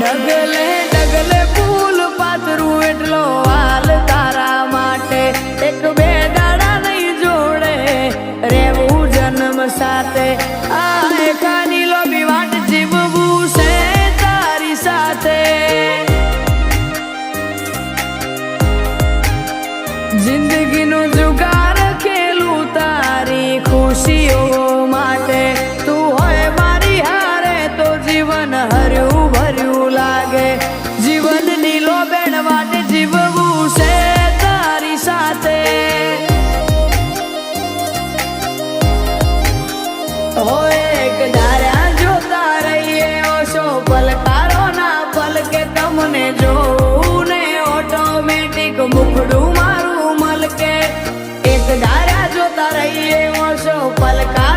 ડગલે ડગલે ફૂલ પાથરું એટલો હાલ તારા માટે. એક બે દાડા નહીં જોડે, રેવું જન્મ સાથે. આ એકાની લોબી તારી સાથે. જિંદગીનું જુગાર ખેલું તારી ખુશીઓ. ભર્યું લાગે. જીવન નીલો બેન માટે જીવવું છે તારી સાથે. એક ધાર્યા જોતા રહીએ ઓછો પલકારો ના પલકે તમને જોવું ને ઓટોમેટિક મુખડું મારું મલકે. એક ધાર્યા જોતા રહીએ ઓછો પલકારો